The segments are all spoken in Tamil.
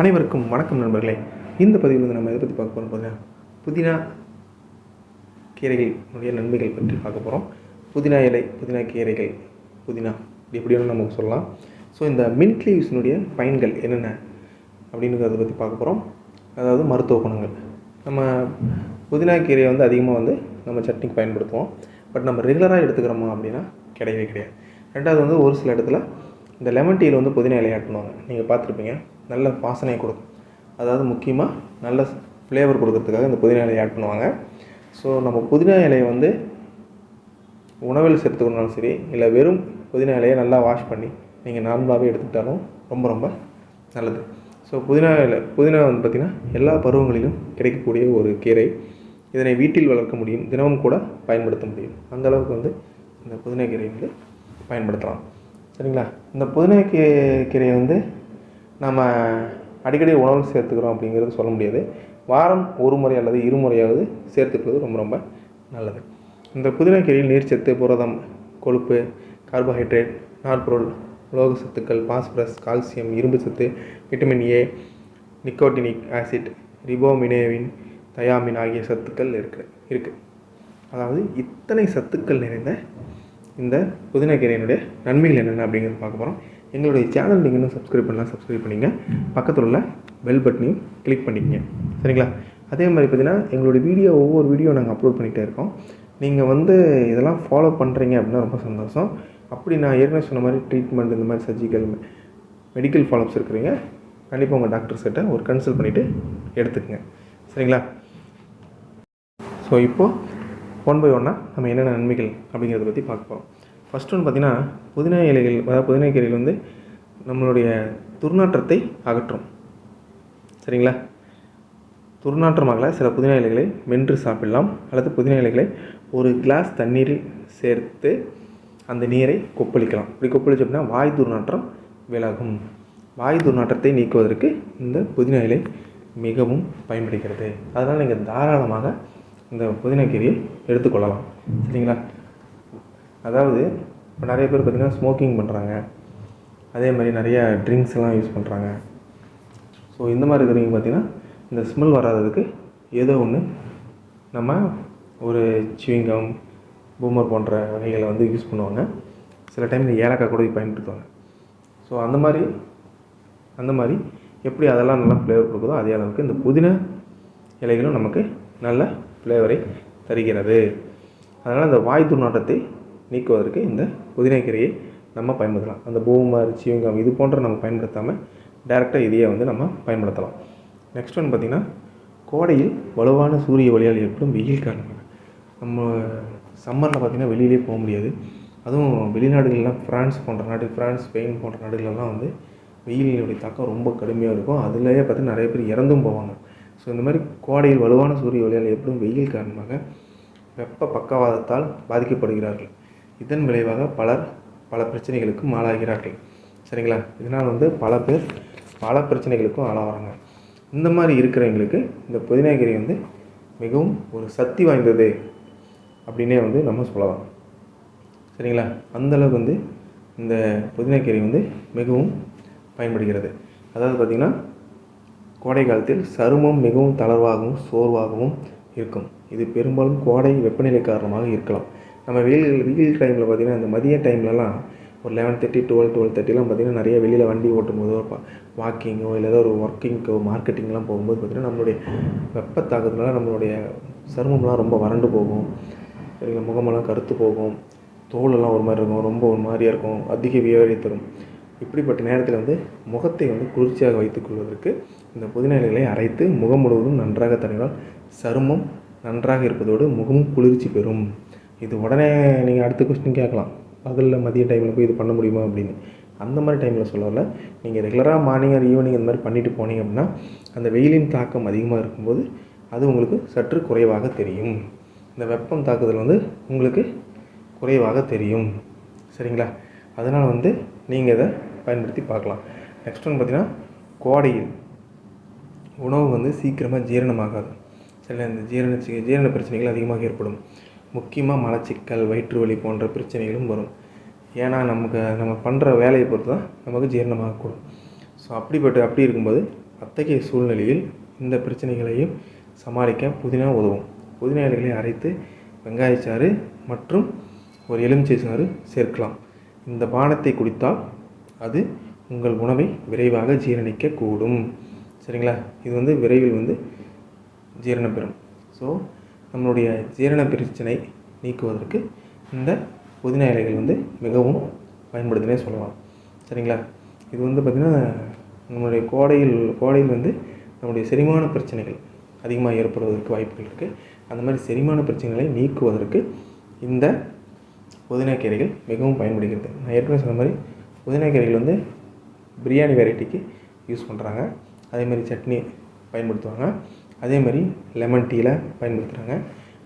அனைவருக்கும் வணக்கம் நண்பர்களே. இந்த பதிவில் வந்து நம்ம எதை பற்றி பார்க்க போகிறோம் பார்த்தீங்கன்னா புதினா கீரைகளுடைய நன்மைகள் பற்றி பார்க்க போகிறோம் புதினா இலை புதினா கீரைகள் புதினா. எப்படி ஒன்று நமக்கு சொல்லலாம். ஸோ இந்த மின்ட் லீவ்ஸினுடைய பயன்கள் என்னென்ன அப்படிங்கிறத பற்றி பார்க்க போகிறோம் அதாவது மருத்துவ குணங்கள். நம்ம புதினா கீரையை வந்து அதிகமாக வந்து நம்ம சட்னிக்கு பயன்படுத்துவோம். பட் நம்ம ரெகுலராக எடுத்துக்கிறோமா அப்படின்னா கிடையவே கிடையாது. ரெண்டாவது வந்து ஒரு சில இடத்துல இந்த லெமன் டீயில் வந்து புதினா இலையை ஆட் பண்ணுவாங்க. நீங்கள் பார்த்துருப்பீங்க. நல்ல வாசனையை கொடுக்கும். அதாவது முக்கியமாக நல்ல ஃப்ளேவர் கொடுக்கறதுக்காக இந்த புதினா இலையை ஆட் பண்ணுவாங்க. ஸோ நம்ம புதினா இலையை வந்து உணவில் சேர்த்துக்கணும்னாலும் சரி இல்லை வெறும் புதினா இலையை நல்லா வாஷ் பண்ணி நீங்கள் நார்மலாகவே எடுத்துக்கிட்டாலும் ரொம்ப ரொம்ப நல்லது. ஸோ புதினா இலை புதினா வந்து பார்த்திங்கன்னா எல்லா பருவங்களிலும் கிடைக்கக்கூடிய ஒரு கீரை. இதனை வீட்டில் வளர்க்க முடியும். தினமும் கூட பயன்படுத்த முடியும். அந்தளவுக்கு வந்து இந்த புதினா கீரை வந்து பயன்படுத்தலாம். சரிங்களா? இந்த புதினா கீ கீரையை வந்து நம்ம அடிக்கடி உணவில் சேர்த்துக்கிறோம் அப்படிங்கிறது சொல்ல முடியாது. வாரம் ஒரு முறை அல்லது இருமுறையாவது சேர்த்துக்கிறது ரொம்ப ரொம்ப நல்லது. இந்த புதினா கீரையில் நீர்ச்சத்து புரதம் கொழுப்பு கார்போஹைட்ரேட் நார்பொருள் உலோக சத்துக்கள் பாஸ்பரஸ் கால்சியம் இரும்பு சத்து vitamin A nicotinic acid riboflavin thiamine ஆகிய சத்துக்கள் இருக்கு இருக்குது அதாவது இத்தனை சத்துக்கள் நிறைந்த இந்த புதினா கீரையினுடைய நன்மைகள் என்னென்ன அப்படிங்கிறது பார்க்க போகிறோம் எங்களுடைய சேனல் நீங்கள் இன்னும் சப்ஸ்கிரைப் பண்ணலாம் சப்ஸ்கிரைப் பண்ணிங்க. பக்கத்தில் உள்ள பெல் பட்டனையும் கிளிக் பண்ணிக்கங்க. சரிங்களா? அதே மாதிரி பார்த்தீங்கன்னா எங்களுடைய வீடியோ ஒவ்வொரு வீடியோ நாங்கள் அப்லோட் பண்ணிகிட்டே இருக்கோம். நீங்கள் வந்து இதெல்லாம் ஃபாலோ பண்ணுறீங்க அப்படின்னா ரொம்ப சந்தோஷம். அப்படி நான் ஏற்கனவே சொன்ன மாதிரி ட்ரீட்மெண்ட் இந்த மாதிரி சர்ஜிக்கல் மெடிக்கல் ஃபாலோஅப்ஸ் இருக்கிறீங்க கண்டிப்பாக உங்கள் டாக்டர் கிட்ட ஒரு கன்சல்ட் பண்ணிவிட்டு எடுத்துக்கங்க. சரிங்களா? ஸோ இப்போது ஒன் பை ஒன்னாக நம்ம என்னென்ன நன்மைகள் அப்படிங்கிறத பற்றி பார்க்க போகிறோம் ஃபஸ்ட் ஒன்று பார்த்திங்கன்னா புதினா இலைகள் அதாவது புதினா கீரைகள் வந்து நம்மளுடைய துர்நாற்றத்தை அகற்றும். சரிங்களா? துர்நாற்றமாகல சில புதினா இலைகளை மென்று சாப்பிடலாம். அல்லது புதினா இலைகளை ஒரு கிளாஸ் தண்ணீரில் சேர்த்து அந்த நீரை கொப்பளிக்கலாம். இப்படி கொப்பளிச்சு அப்படின்னா வாய் துர்நாற்றம் விலகும். வாய் துர்நாற்றத்தை நீக்குவதற்கு இந்த புதினா இலை மிகவும் பயன்படுகிறது. அதனால் நீங்கள் தாராளமாக இந்த புதினக்கீரையை எடுத்துக்கொள்ளலாம். சரிங்களா? அதாவது இப்போ நிறைய பேர் பார்த்திங்கன்னா ஸ்மோக்கிங் பண்ணுறாங்க அதே மாதிரி நிறைய ட்ரிங்க்ஸ் எல்லாம் யூஸ் பண்ணுறாங்க ஸோ இந்த மாதிரி இருக்கிறவங்க பார்த்திங்கன்னா இந்த ஸ்மெல் வராததுக்கு ஏதோ ஒன்று நம்ம ஒரு சிவிங்கம் பூமர் போன்ற வகைகளை வந்து யூஸ் பண்ணுவாங்க. சில டைம் இந்த ஏலக்காய் கூட பயன்படுத்துவாங்க. ஸோ அந்த மாதிரி அந்த மாதிரி எப்படி அதெல்லாம் நல்லா ஃப்ளேவர் கொடுக்குதோ அதே அளவுக்கு இந்த புதினா இலைகளும் நமக்கு நல்ல ஃப்ளேவரை தருகிறது. அதனால் அந்த வாய் துர்நாற்றத்தை நீக்குவதற்கு இந்த புதினைக்கீரையை நம்ம பயன்படுத்தலாம். அந்த பூமர் சிவங்கம் இது போன்ற நம்ம பயன்படுத்தாமல் டேரெக்டாக இதையே வந்து நம்ம பயன்படுத்தலாம். நெக்ஸ்ட் ஒன்று பார்த்திங்கன்னா கோடையில் வலுவான சூரிய ஒளியால் ஏற்படும் வெயில் காரணமாக. நம்ம சம்மரில் பார்த்திங்கன்னா வெளியிலே போக முடியாது. அதுவும் வெளிநாடுகள்லாம் ஃப்ரான்ஸ் போன்ற நாடு ஃப்ரான்ஸ் ஸ்பெயின் போன்ற நாடுகளெல்லாம் வந்து வெயிலினுடைய தாக்கம் ரொம்ப கடுமையாக இருக்கும். அதுலேயே பார்த்து நிறைய பேர் இறந்தும் போவாங்க. ஸோ இந்த மாதிரி கோடையில் வலுவான சூரிய ஒளியால் ஏற்படும் வெயில் காரணமாக வெப்ப பக்கவாதத்தால் பாதிக்கப்படுகிறார்கள். இதன் விளைவாக பலர் பல பிரச்சனைகளுக்கும் ஆளாகிறார்கள். சரிங்களா? இதனால் வந்து பல பேர் பல பிரச்சனைகளுக்கும் ஆளாகிறாங்க இந்த மாதிரி இருக்கிறவங்களுக்கு இந்த புதினாகிரி வந்து மிகவும் ஒரு சக்தி வாய்ந்தது அப்படின்னே வந்து நம்ம சொல்லலாம். சரிங்களா? அந்தளவுக்கு வந்து இந்த புதினாக்கீரை வந்து மிகவும் பயன்படுகிறது. அதாவது பார்த்திங்கன்னா கோடை காலத்தில் சருமம் மிகவும் தளர்வாகவும் சோர்வாகவும் இருக்கும். இது பெரும்பாலும் கோடை வெப்பநிலை காரணமாக இருக்கலாம். நம்ம வெயில் வெயில் டைமில் பார்த்திங்கன்னா இந்த மதிய டைம்லலாம் ஒரு லெவன் தேர்ட்டி டுவெல் டுவெல் தேர்ட்டிலாம் பார்த்திங்கன்னா நிறைய வெளியில் வண்டி ஓட்டும் போதோ வாக்கிங்கோ இல்லை ஏதோ ஒரு ஒர்க்கிங்க்கோ மார்க்கெட்டிங்லாம் போகும்போது பார்த்திங்கன்னா நம்மளுடைய வெப்ப தாக்கத்தினால நம்மளுடைய சருமம்லாம் ரொம்ப வறண்டு போகும். முகமெல்லாம் கருத்து போகும். தோலெல்லாம் ஒரு மாதிரி இருக்கும். ரொம்ப ஒரு மாதிரியாக இருக்கும். அதிக வியர்வை தரும். இப்படிப்பட்ட நேரத்தில் வந்து முகத்தை வந்து குளிர்ச்சியாக வைத்துக் கொள்வதற்கு இந்த புதினா இலைகளை அரைத்து முகம் முழுவதும் நன்றாக தடவினால் சருமம் நன்றாக இருப்பதோடு முகமும் குளிர்ச்சி பெறும். இது உடனே நீங்கள் அடுத்த கொஸ்டின் கேட்கலாம். பகலில் மதிய டைமில் போய் இது பண்ண முடியுமா அப்படின்னு. அந்த மாதிரி டைமில் சொல்லலை நீங்கள் ரெகுலராக மார்னிங் ஆர் ஈவினிங் இந்த மாதிரி பண்ணிட்டு போனீங்க அப்படின்னா அந்த வெயிலின் தாக்கம் அதிகமாக இருக்கும்போது அது உங்களுக்கு சற்று குறைவாக தெரியும். இந்த வெப்பம் தாக்குதல் வந்து உங்களுக்கு குறைவாக தெரியும். சரிங்களா? அதனால் வந்து நீங்கள் இதை பயன்படுத்தி பார்க்கலாம். நெக்ஸ்ட் ஒன்று பார்த்திங்கன்னா கோடையில் உணவு வந்து சீக்கிரமாக ஜீரணமாகாது. சில இந்த ஜீரண ஜீரண பிரச்சனைகள் அதிகமாக ஏற்படும். முக்கியமாக மலச்சிக்கல் வயிற்று வலி போன்ற பிரச்சனைகளும் வரும். ஏன்னா நமக்கு நம்ம பண்ணுற வேலையை பொறுத்து தான் நமக்கு ஜீரணமாகக்கூடும் ஸோ அப்படிப்பட்ட அப்படி இருக்கும்போது அத்தகைய சூழ்நிலையில் இந்த பிரச்சனைகளையும் சமாளிக்க புதினா உதவும். புதினா இலைகளை அரைத்து வெங்காயச்சாறு மற்றும் ஒரு எலுமிச்சை சாறு சேர்க்கலாம். இந்த பானத்தை குடித்தால் அது உங்கள் உணவை விரைவாக ஜீரணிக்கக்கூடும். சரிங்களா? இது வந்து விரைவில் வந்து ஜீரணம் பெறும். ஸோ நம்மளுடைய ஜீரண பிரச்சனை நீக்குவதற்கு இந்த புதினா இலைகள் வந்து மிகவும் பயன்படுதுனே சொல்லலாம். சரிங்களா? இது வந்து பார்த்திங்கன்னா நம்மளுடைய கோடையில் கோடையில் வந்து நம்முடைய செரிமான பிரச்சனைகள் அதிகமாக ஏற்படுவதற்கு வாய்ப்புகள் இருக்குது அந்த மாதிரி செரிமான பிரச்சனைகளை நீக்குவதற்கு இந்த புதினா கீரைகள் மிகவும் பயன்படுகிறது. நான் ஏற்கனவே சொன்ன மாதிரி புதினா கீரைகள் வந்து பிரியாணி வெரைட்டிக்கு யூஸ் பண்ணுறாங்க அதேமாதிரி சட்னி பயன்படுத்துவாங்க. அதே மாதிரி லெமன் டீயில் பயன்படுத்துகிறாங்க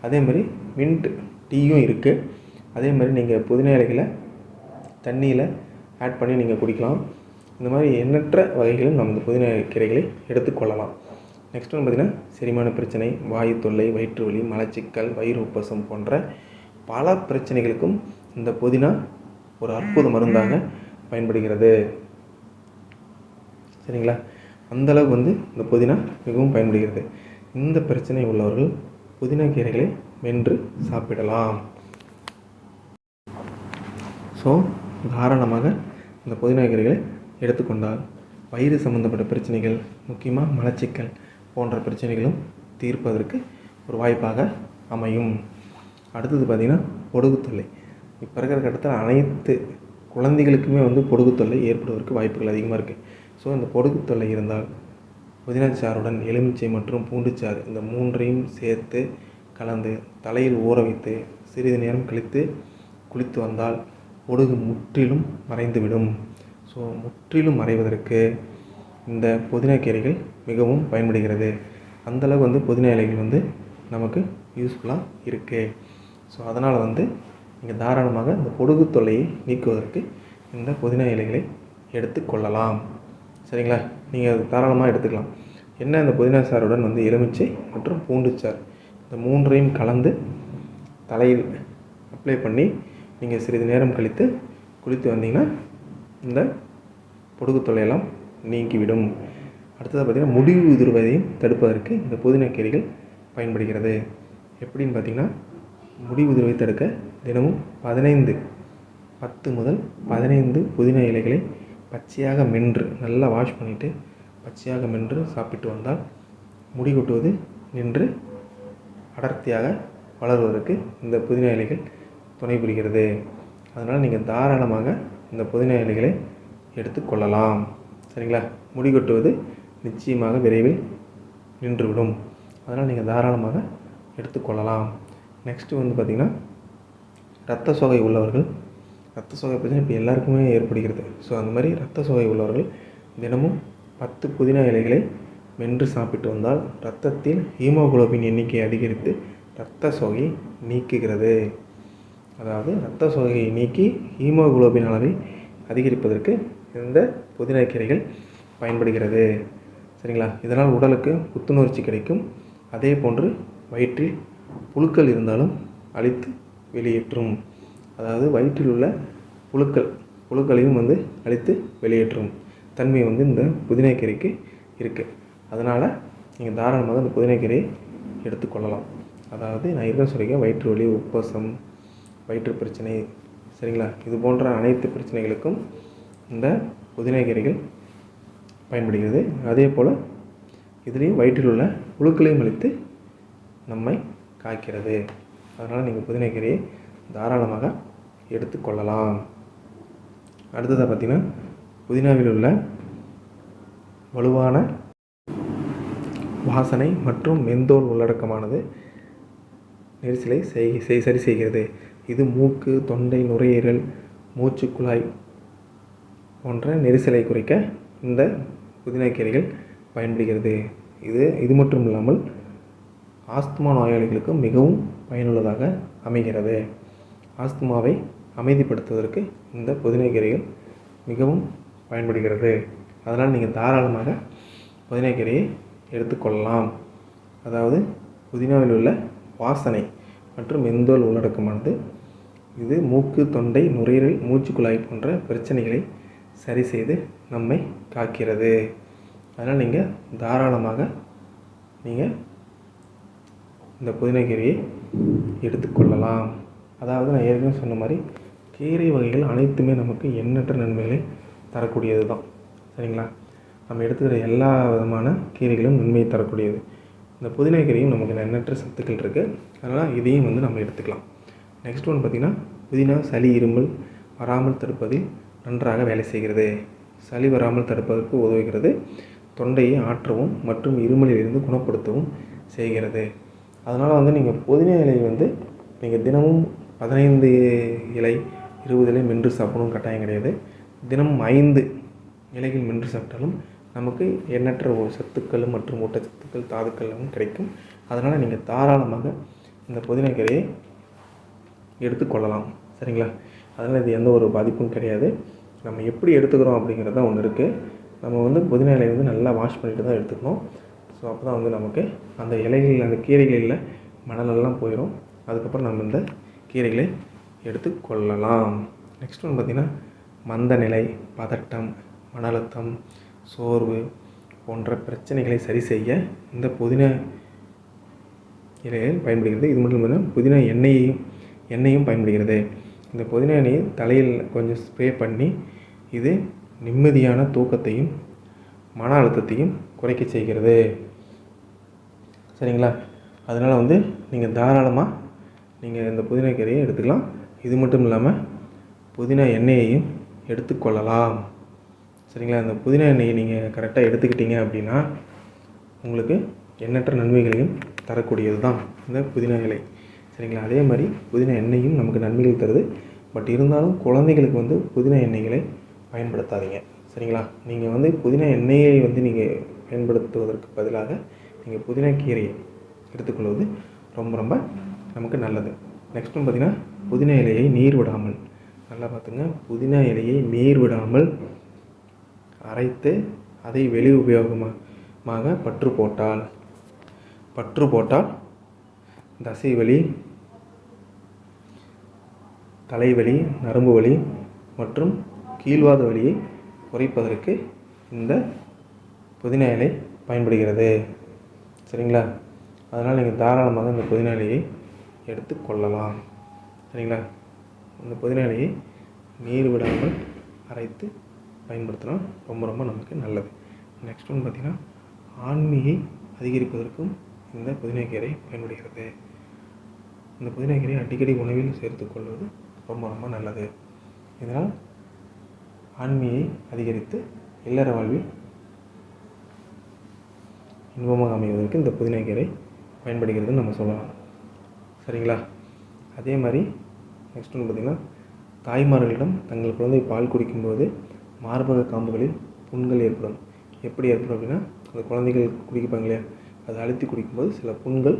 அதே மாதிரி மின்ட் டீயும் இருக்குது அதே மாதிரி நீங்கள் புதினா இலைகளை தண்ணியில் ஆட் பண்ணி நீங்கள் குடிக்கலாம். இந்த மாதிரி எண்ணற்ற வகைகளில் நம்ம இந்த புதினா கீரைகளை எடுத்துக்கொள்ளலாம் நெக்ஸ்ட் வந்து பார்த்திங்கன்னா செரிமான பிரச்சனை வாயு தொல்லை வயிற்று வலி மலச்சிக்கல் வயிறு உப்பசம் போன்ற பல பிரச்சனைகளுக்கும் இந்த புதினா ஒரு அற்புத மருந்தாக பயன்படுகிறது. சரிங்களா? அந்தளவுக்கு வந்து இந்த புதினா மிகவும் பயன்படுகிறது. இந்த பிரச்சனை உள்ளவர்கள் புதினா கீரைகளை வென்று சாப்பிடலாம். ஸோ தாராளமாக இந்த புதினா கீரைகளை எடுத்துக்கொண்டால் வயிறு சம்மந்தப்பட்ட பிரச்சனைகள் முக்கியமாக மலச்சிக்கல் போன்ற பிரச்சனைகளும் தீர்ப்பதற்கு ஒரு வாய்ப்பாக அமையும். அடுத்தது பார்த்திங்கன்னா பொடுகு தொல்லை இப்போ இருக்கிற கட்டத்தில் அனைத்து குழந்தைகளுக்குமே வந்து பொடுகு தொல்லை ஏற்படுவதற்கு வாய்ப்புகள் அதிகமாக இருக்குது ஸோ இந்த பொடுகு தொல்லை இருந்தால் புதினாச்சாறுடன் எலுமிச்சை மற்றும் பூண்டுச்சாறு இந்த மூன்றையும் சேர்த்து கலந்து தலையில் ஊற வைத்து சிறிது நேரம் கழித்து குளித்து வந்தால் பொடுகு முற்றிலும் மறைந்துவிடும். ஸோ முற்றிலும் மறைவதற்கு இந்த புதினா கீரைகள் மிகவும் பயன்படுகிறது. அந்தளவு வந்து புதினா இலைகள் வந்து நமக்கு யூஸ்ஃபுல்லாக இருக்குது ஸோ அதனால் வந்து நீங்கள் தாராளமாக இந்த பொடுகு தொல்லையை நீக்குவதற்கு இந்த புதினா இலைகளை எடுத்துக்கொள்ளலாம் சரிங்களா? நீங்கள் அது தாராளமாக எடுத்துக்கலாம். என்ன இந்த புதினா சாருடன் வந்து எலுமிச்சை மற்றும் பூண்டு சாறு இந்த மூன்றையும் கலந்து தலையில் அப்ளை பண்ணி நீங்கள் சிறிது நேரம் கழித்து குளித்து வந்தீங்கன்னா இந்த பொடுகு தொல்லையெல்லாம் நீங்கிவிடும். அடுத்தது பார்த்திங்கன்னா முடிவு உதிர்வதையும் தடுப்பதற்கு இந்த புதினா கீரைகள் பயன்படுகிறது. எப்படின்னு பார்த்திங்கன்னா முடி உதிர்வை தடுக்க தினமும் பதினைந்து பத்து முதல் பதினைந்து புதினா இலைகளை பச்சையாக மென்று நல்லா வாஷ் பண்ணிவிட்டு பச்சையாக மென்று சாப்பிட்டு வந்தால் முடி கொட்டுவது நின்று அடர்த்தியாக வளருவதற்கு இந்த புதினா இலைகள் துணை புரிகிறது. அதனால் நீங்கள் தாராளமாக இந்த புதினா இலைகளை எடுத்துக்கொள்ளலாம் சரிங்களா? முடி கொட்டுவது நிச்சயமாக விரைவில் நின்றுவிடும். அதனால் நீங்கள் தாராளமாக எடுத்துக்கொள்ளலாம் நெக்ஸ்ட்டு வந்து பார்த்திங்கன்னா ரத்த சோகை உள்ளவர்கள் ரத்த சோகை பிரச்சனை இப்போ எல்லாருக்குமே ஏற்படுகிறது. ஸோ அந்த மாதிரி ரத்த சோகை உள்ளவர்கள் தினமும் பத்து புதினா இலைகளை மென்று சாப்பிட்டு வந்தால் ரத்தத்தில் ஹீமோகுளோபின் எண்ணிக்கை அதிகரித்து இரத்த சோகை நீக்குகிறது. அதாவது இரத்த சோகையை நீக்கி ஹீமோகுளோபின் அளவை அதிகரிப்பதற்கு இந்த புதினா கீரைகள் பயன்படுகிறது. சரிங்களா? இதனால் உடலுக்கு புத்துணர்ச்சி கிடைக்கும். அதே போன்று வயிற்றில் புழுக்கள் இருந்தாலும் அழித்து வெளியேற்றும். அதாவது வயிற்றில் உள்ள புழுக்கள் புழுக்களையும் வந்து அழித்து வெளியேற்றும். தன்மை வந்து இந்த புதினைக்கீரைக்கு இருக்குது அதனால் நீங்கள் தாராளமாக இந்த புதினைக்கீரையை எடுத்துக்கொள்ளலாம் அதாவது நான் இருக்க சொல்லிக்க வயிற்று வலி உப்பசம் வயிற்று பிரச்சனை சரிங்களா? இது போன்ற அனைத்து பிரச்சனைகளுக்கும் இந்த புதினைக்கீரைகள் பயன்படுகிறது. அதே போல் இதுலேயும் வயிற்றில் உள்ள புழுக்களையும் அழித்து நம்மை காய்க்கிறது அதனால் நீங்கள் புதினாக்கீரையை தாராளமாக எடுத்துக்கொள்ளலாம். அடுத்ததாக பார்த்திங்கன்னா புதினாவில் உள்ள வலுவான வாசனை மற்றும் மெந்தோல் உள்ளடக்கமானது நெரிசலை செய் சரி செய்கிறது. இது மூக்கு தொண்டை நுரையீரல் மூச்சுக்குழாய் போன்ற நெரிசலை குறைக்க இந்த புதினாக்கீரைகள் பயன்படுகிறது. இது இது மட்டும் இல்லாமல் ஆஸ்துமா நோயாளிகளுக்கு மிகவும் பயனுள்ளதாக அமைகிறது. ஆஸ்துமாவை அமைதிப்படுத்துவதற்கு இந்த புதினைக்கீரைகள் மிகவும் பயன்படுகிறது. அதனால் நீங்கள் தாராளமாக புதினைக்கீரையை எடுத்துக்கொள்ளலாம் அதாவது புதினாவில் உள்ள வாசனை மற்றும் மெந்தோல் உள்ளடக்கமானது. இது மூக்கு தொண்டை நுரையீரல் மூச்சுக்குழாய் போன்ற பிரச்சனைகளை சரி செய்து நம்மை காக்கிறது. அதனால் நீங்கள் தாராளமாக நீங்கள் இந்த புதினாக்கீரையை எடுத்துக்கொள்ளலாம். அதாவது நான் ஏற்கனவே சொன்ன மாதிரி கீரை வகைகள் அனைத்துமே நமக்கு எண்ணற்ற நன்மைகளை தரக்கூடியது தான் சரிங்களா? நம்ம எடுத்துக்கிற எல்லா விதமான கீரைகளும் நன்மையை தரக்கூடியது. இந்த புதினாக்கீரையும் நமக்கு எண்ணற்ற சத்துக்கள் இருக்குது அதனால் இதையும் வந்து நம்ம எடுத்துக்கலாம். நெக்ஸ்ட் ஒன் பார்த்திங்கன்னா புதினா சளி இருமல் வராமல் தடுப்பதில் நன்றாக வேலை செய்கிறது. சளி வராமல் தடுப்பதற்கு உதவுகிறது. தொண்டையை ஆற்றவும் மற்றும் இருமலிலிருந்து குணப்படுத்தவும் செய்கிறது. அதனால் வந்து நீங்கள் புதினா இலை வந்து நீங்கள் தினமும் பதினைந்து இலை இருபது இலை மென்று சாப்பிடணும் கட்டாயம் கிடையாது. தினமும் ஐந்து இலைகள் மென்று சாப்பிட்டாலும் நமக்கு எண்ணற்ற ஒரு சத்துக்கள் மற்றும் ஊட்டச்சத்துக்கள் தாதுக்களும் கிடைக்கும். அதனால் நீங்கள் தாராளமாக இந்த புதினாக்கீரையை எடுத்துக்கொள்ளலாம் சரிங்களா? அதனால் இது எந்த ஒரு பாதிப்பும் கிடையாது. நம்ம எப்படி எடுத்துக்கிறோம் அப்படிங்கிறது தான் ஒன்று இருக்குது நம்ம வந்து புதினா இலையை வந்து நல்லா வாஷ் பண்ணிட்டு தான் எடுத்துக்கணும். ஸோ அப்போ தான் வந்து நமக்கு அந்த இலைகளில் அந்த கீரைகளில் மணலெல்லாம் போயிடும் அதுக்கப்புறம் நம்ம இந்த கீரைகளை எடுத்து கொள்ளலாம். நெக்ஸ்ட் ஒன்று பார்த்திங்கன்னா மந்த நிலை பதட்டம் மன அழுத்தம் சோர்வு போன்ற பிரச்சனைகளை சரி செய்ய இந்த புதினா இலைகள் பயன்படுகிறது. இது மட்டும் இல்லாமல் புதினா எண்ணெயையும் எண்ணெயும் பயன்படுகிறது. இந்த புதினா எண்ணெயை தலையில் கொஞ்சம் ஸ்ப்ரே பண்ணி இது நிம்மதியான தூக்கத்தையும் மன அழுத்தத்தையும் குறைக்க செய்கிறது. சரிங்களா? அதனால் வந்து நீங்கள் தாராளமாக நீங்கள் இந்த புதினா கீரையை எடுத்துக்கலாம். இது மட்டும் இல்லாமல் புதினா எண்ணெயையும் எடுத்துக்கொள்ளலாம் சரிங்களா? இந்த புதினா எண்ணெயை நீங்கள் கரெக்டாக எடுத்துக்கிட்டீங்க அப்படின்னா உங்களுக்கு எண்ணற்ற நன்மைகளையும் தரக்கூடியது தான் இந்த புதினா இலை. சரிங்களா? அதே மாதிரி புதினா எண்ணெயும் நமக்கு நன்மைகள் தருது. பட் இருந்தாலும் குழந்தைகளுக்கு வந்து புதினா எண்ணெய்களை பயன்படுத்தாதீங்க. சரிங்களா? நீங்கள் வந்து புதினா எண்ணெயை வந்து நீங்கள் பயன்படுத்துவதற்கு பதிலாக நீங்கள் புதினா கீரையை எடுத்துக்கொள்வது ரொம்ப ரொம்ப நமக்கு நல்லது. நெக்ஸ்ட் பார்த்திங்கன்னா புதினா இலையை நீர் விடாமல். நல்லா பார்த்துங்க. புதினா இலையை நீர் விடாமல் அரைத்து அதை வெளி உபயோகமாக பற்று போட்டால் பற்று போட்டால் தசை வலி தலைவலி நரம்பு வலி மற்றும் கீழ்வாத வலியை குறைப்பதற்கு இந்த புதினா இலை பயன்படுகிறது. சரிங்களா? அதனால் நீங்கள் தாராளமாக இந்த புதினா இலையை எடுத்து கொள்ளலாம். சரிங்களா? இந்த புதினா இலையை நீர் விடாமல் அரைத்து பயன்படுத்தினா ரொம்ப ரொம்ப நமக்கு நல்லது. நெக்ஸ்ட் ஒன்று பார்த்திங்கன்னா ஆண்மையை அதிகரிப்பதற்கும் இந்த புதினாக்கீரை பயன்படுகிறது. இந்த புதினா கீரை அடிக்கடி உணவில் சேர்த்துக்கொள்வது ரொம்ப ரொம்ப நல்லது. இதனால் ஆண்மையை அதிகரித்து இல்லற வாழ்வில் இன்பமாக அமைவதற்கு இந்த புதினா கீரை பயன்படுகிறதுன்னு நம்ம சொல்லலாம். சரிங்களா? அதே மாதிரி நெக்ஸ்ட் ஒன்று பார்த்திங்கன்னா தாய்மார்களிடம் தங்கள் குழந்தை பால் குடிக்கும்போது மார்பக காம்புகளில் புண்கள் ஏற்படும். எப்படி ஏற்படும் அப்படின்னா அந்த குழந்தைகள் குடிப்பாங்க இல்லையா? அதை அழுத்தி குடிக்கும்போது சில புண்கள்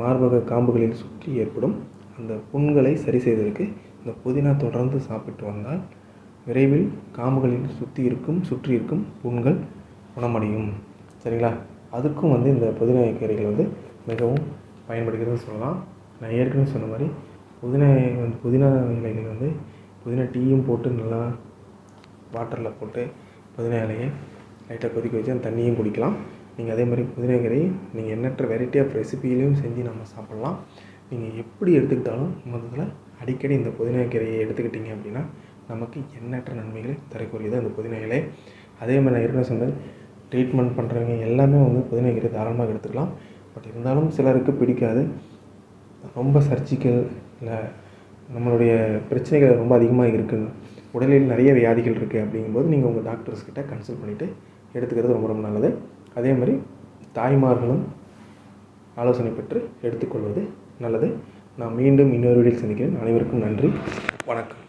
மார்பக காம்புகளில் சுற்றி ஏற்படும். அந்த புண்களை சரி செய்வதற்கு இந்த புதினா தொடர்ந்து சாப்பிட்டு வந்தால் விரைவில் காம்புகளில் சுற்றி இருக்கும் சுற்றி இருக்கும் புண்கள் குணமடையும். சரிங்களா? அதுக்கும் வந்து இந்த புதினா கீரைகள் வந்து மிகவும் பயன்படுகிறதுன்னு சொல்லலாம். நான் ஏற்கனவே சொன்ன மாதிரி புதினா வந்து புதினா இலைகள் வந்து புதினா டீயும் போட்டு நல்லா வாட்டரில் போட்டு புதினா இலையை லைட்டாக கொதிக்க வச்சு அந்த தண்ணியும் குடிக்கலாம். நீங்கள் அதே மாதிரி புதினா கீரையை நீங்கள் எண்ணற்ற வெரைட்டி ஆஃப் ரெசிபிலையும் செஞ்சு நம்ம சாப்பிட்லாம். நீங்கள் எப்படி எடுத்துக்கிட்டாலும் முதல்ல அடிக்கடி இந்த புதினா கீரையை எடுத்துக்கிட்டிங்க அப்படின்னா நமக்கு எண்ணற்ற நன்மைகளை தரக்கூடியது அந்த புதினா இலை. அதே மாதிரி நான் ஏற்கனவே சொன்னது ட்ரீட்மெண்ட் பண்ணுறவங்க எல்லாமே வந்து புதினா கீரை தாராளமாக எடுத்துக்கலாம். பட் இருந்தாலும் சிலருக்கு பிடிக்காது. ரொம்ப சர்ச்சிக்கல் இல்லை நம்மளுடைய பிரச்சனைகள் ரொம்ப அதிகமாக இருக்குது உடலில் நிறைய வியாதிகள் இருக்குது அப்படிங்கும்போது நீங்கள் உங்கள் டாக்டர்ஸ் கிட்டே கன்சல்ட் பண்ணிவிட்டு எடுத்துக்கிறது ரொம்ப ரொம்ப நல்லது. அதே மாதிரி தாய்மார்களும் ஆலோசனை பெற்று எடுத்துக்கொள்வது நல்லது. நான் மீண்டும் இன்னொரு வீடியோ சந்திக்கிறேன். அனைவருக்கும் நன்றி. வணக்கம்.